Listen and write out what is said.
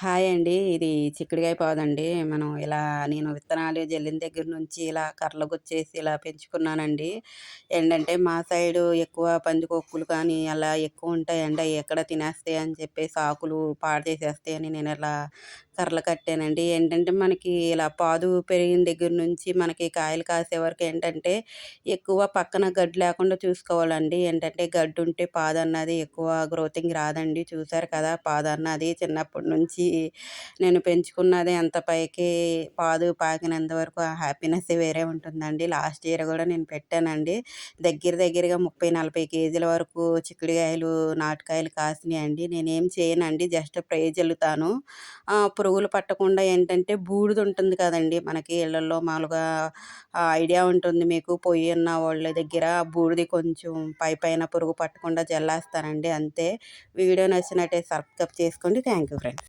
Hi అండి. ఇది చిక్కుడుగాయ పాదండి. మనం ఇలా నేను విత్తనాలు జల్లిన దగ్గర నుంచి ఇలా కర్రలకొచ్చేసి ఇలా పెంచుకున్నానండి. ఏంటంటే మా సైడు ఎక్కువ పందికొక్కులు కానీ అలా ఎక్కువ ఉంటాయండి. అవి ఎక్కడ తినేస్తాయి అని చెప్పేసి ఆకులు పాడు చేసేస్తాయని నేను ఇలా కర్రలు కట్టానండి. ఏంటంటే మనకి ఇలా పాదు పెరిగిన దగ్గర నుంచి మనకి కాయలు కాసే వరకు ఏంటంటే ఎక్కువ పక్కన గడ్డి లేకుండా చూసుకోవాలండి. ఏంటంటే గడ్డి ఉంటే పాదన్నది ఎక్కువ గ్రోతింగ్ రాదండి. చూసారు కదా! పాదన్నది చిన్నప్పటి నుంచి నేను పెంచుకున్నది ఎంత పైకి పాదు పాకినంత వరకు ఆ హ్యాపీనెస్ వేరే ఉంటుందండి. లాస్ట్ ఇయర్ కూడా నేను పెట్టానండి. దగ్గర దగ్గరగా ముప్పై నలభై కేజీల వరకు చిక్కుడుకాయలు నాటుకాయలు కాసినాయండి. నేనేం చేయనండి జస్ట్ ప్రే చల్లుతాను పురుగులు పట్టకుండా ఏంటంటే బూడిద ఉంటుంది కదండి. మనకి ఇళ్ళల్లో మామూలుగా ఐడియా ఉంటుంది మీకు పొయ్యి ఉన్న వాళ్ళ దగ్గర బూడిది కొంచెం పై పైన పురుగు పట్టకుండా జల్లేస్తానండి. అంతే. వీడియో నచ్చినట్టే సబ్స్క్రైబ్ చేసుకోండి. Thank you friends.